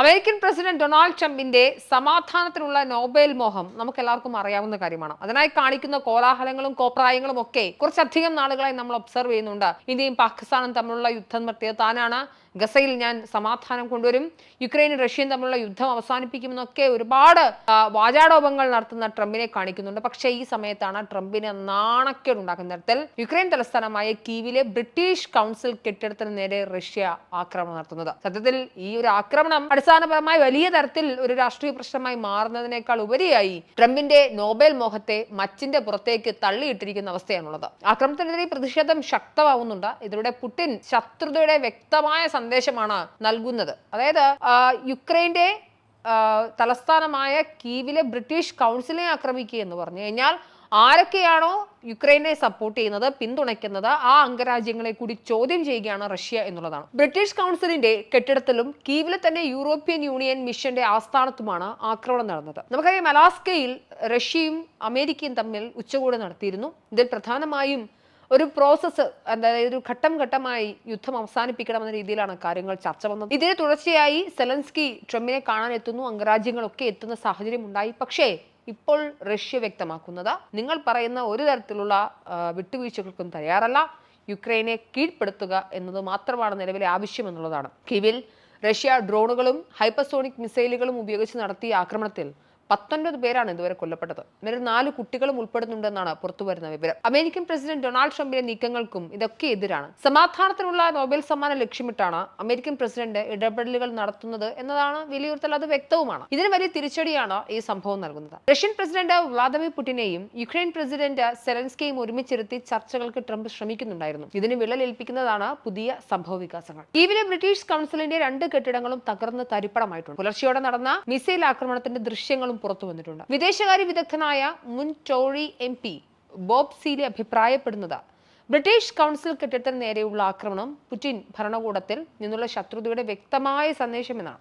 American president Donald ട്രംപിന്റെ സമാധാനത്തിനുള്ള Nobel മോഹം നമുക്ക് എല്ലാവർക്കും അറിയാവുന്ന കാര്യമാണ്. അതിനായി കാണിക്കുന്ന കോലാഹലങ്ങളും കോപ്രായങ്ങളും ഒക്കെ കുറച്ചധികം നാളുകളായി നമ്മൾ ഒബ്സർവ് ചെയ്യുന്നുണ്ട്. ഇന്ത്യയും പാകിസ്ഥാനും തമ്മിലുള്ള യുദ്ധം നിർത്തിയത് താനാണ്. ഗസയിൽ ഞാൻ സമാധാനം കൊണ്ടുവരും. യുക്രൈനും റഷ്യയും തമ്മിലുള്ള യുദ്ധം അവസാനിപ്പിക്കുമെന്നൊക്കെ ഒരുപാട് വാചാടോപങ്ങൾ നടത്തുന്ന ട്രംപിനെ കാണിക്കുന്നുണ്ട്. പക്ഷേ ഈ സമയത്താണ് ട്രംപിനെ നാണക്കേട് ഉണ്ടാക്കുന്ന തരത്തിൽ യുക്രൈൻ തലസ്ഥാനമായ കീവിലെ ബ്രിട്ടീഷ് കൗൺസിൽ കെട്ടിടത്തിന് നേരെ റഷ്യ ആക്രമണം നടത്തുന്നത്. സത്യത്തിൽ ഈ ഒരു ആക്രമണം അടിസ്ഥാനപരമായി വലിയ തരത്തിൽ ഒരു രാഷ്ട്രീയ പ്രശ്നമായി മാറുന്നതിനേക്കാൾ ഉപരിയായി ട്രംപിന്റെ നോബൽ മോഹത്തെ മച്ചിന്റെ പുറത്തേക്ക് തള്ളിയിട്ടിരിക്കുന്ന അവസ്ഥയാണുള്ളത്. ആക്രമണത്തിനെതിരെ പ്രതിഷേധം ശക്തമാവുന്നുണ്ട്. ഇതിലൂടെ പുടിൻ ശത്രുതയുടെ വ്യക്തമായ സന്ദേശമാണ് നൽകുന്നത്. അതായത് യുക്രൈന്റെ തലസ്ഥാനമായ കീവിലെ ബ്രിട്ടീഷ് കൗൺസിലിനെ ആക്രമിക്കുക എന്ന് പറഞ്ഞു കഴിഞ്ഞാൽ ആരൊക്കെയാണോ യുക്രൈനെ സപ്പോർട്ട് ചെയ്യുന്നത് പിന്തുണയ്ക്കുന്നത് ആ അംഗരാജ്യങ്ങളെ കൂടി ചോദ്യം ചെയ്യുകയാണ് റഷ്യ എന്നുള്ളതാണ്. ബ്രിട്ടീഷ് കൗൺസിലിന്റെ കെട്ടിടത്തിലും കീവിലെ തന്നെ യൂറോപ്യൻ യൂണിയൻ മിഷന്റെ ആസ്ഥാനത്തുമാണ് ആക്രമണം നടന്നത്. നമുക്കറിയാം അലാസ്കയിൽ റഷ്യയും അമേരിക്കയും തമ്മിൽ ഉച്ചകോടി നടത്തിയിരുന്നു. ഇതിൽ പ്രധാനമായും ഒരു പ്രോസസ്സ് അതായത് ഒരു ഘട്ടം ഘട്ടമായി യുദ്ധം അവസാനിപ്പിക്കണമെന്ന രീതിയിലാണ് കാര്യങ്ങൾ ചർച്ച വന്നത്. ഇതിന് തുടർച്ചയായി സെലൻസ്കി ട്രംപിനെ കാണാൻ എത്തുന്നു അംഗരാജ്യങ്ങളൊക്കെ എത്തുന്ന സാഹചര്യം ഉണ്ടായി. പക്ഷേ ഇപ്പോൾ റഷ്യ വ്യക്തമാക്കുന്നത് നിങ്ങൾ പറയുന്ന ഒരു തരത്തിലുള്ള വിട്ടുവീഴ്ചകൾക്കും തയ്യാറല്ല. യുക്രൈനെ കീഴ്പ്പെടുത്തുക എന്നത് മാത്രമാണ് നിലവിലെ ആവശ്യം എന്നുള്ളതാണ്. കീവിൽ റഷ്യ ഡ്രോണുകളും ഹൈപ്പർസോണിക് മിസൈലുകളും ഉപയോഗിച്ച് നടത്തിയ ആക്രമണത്തിൽ പത്തൊൻപത് പേരാണ് ഇതുവരെ കൊല്ലപ്പെട്ടത്. ഇവരിൽ നാല് കുട്ടികളും ഉൾപ്പെടുന്നുണ്ടെന്നാണ് പുറത്തുവരുന്ന വിവരം. അമേരിക്കൻ പ്രസിഡന്റ് ഡൊണാൾഡ് ട്രംപിന്റെ നീക്കങ്ങൾക്കും ഇതൊക്കെ എതിരാണ്. സമാധാനത്തിനുള്ള നോബൽ സമ്മാനം ലക്ഷ്യമിട്ടാണ് അമേരിക്കൻ പ്രസിഡന്റ് ഇടപെടലുകൾ നടത്തുന്നത് എന്നതാണ് വിലയിരുത്തൽ. അത് വ്യക്തവുമാണ്. ഇതിന് വലിയ തിരിച്ചടിയാണ് ഈ സംഭവം നൽകുന്നത്. റഷ്യൻ പ്രസിഡന്റ് വ്ളാദിമിർ പുടിനെയും യുക്രൈൻ പ്രസിഡന്റ് സെലൻസ്കിയും ഒരുമിച്ചിരുത്തി ചർച്ചകൾക്ക് ട്രംപ് ശ്രമിക്കുന്നുണ്ടായിരുന്നു. ഇതിന് വിള്ളലേൽപ്പിക്കുന്നതാണ് പുതിയ സംഭവ വികാസങ്ങൾ. കീവിലെ ബ്രിട്ടീഷ് കൗൺസിലിന്റെ രണ്ട് കെട്ടിടങ്ങളും തകർന്ന് തരിപ്പണമായിട്ടുണ്ട്. പുലർച്ചെയോടെ നടന്ന മിസൈൽ ആക്രമണത്തിന്റെ ദൃശ്യങ്ങളും പുറത്തു വന്നിട്ടുണ്ട്. വിദേശകാര്യ വിദഗ്ധനായ മുൻ Tory M P Bob Seely അഭിപ്രായപ്പെടുന്നത് ബ്രിട്ടീഷ് കൗൺസിൽ കെട്ടിടത്തിന് നേരെയുള്ള ആക്രമണം പുടിൻ ഭരണകൂടത്തിൽ നിന്നുള്ള ശത്രുതയുടെ വ്യക്തമായ സന്ദേശമെന്നാണ്.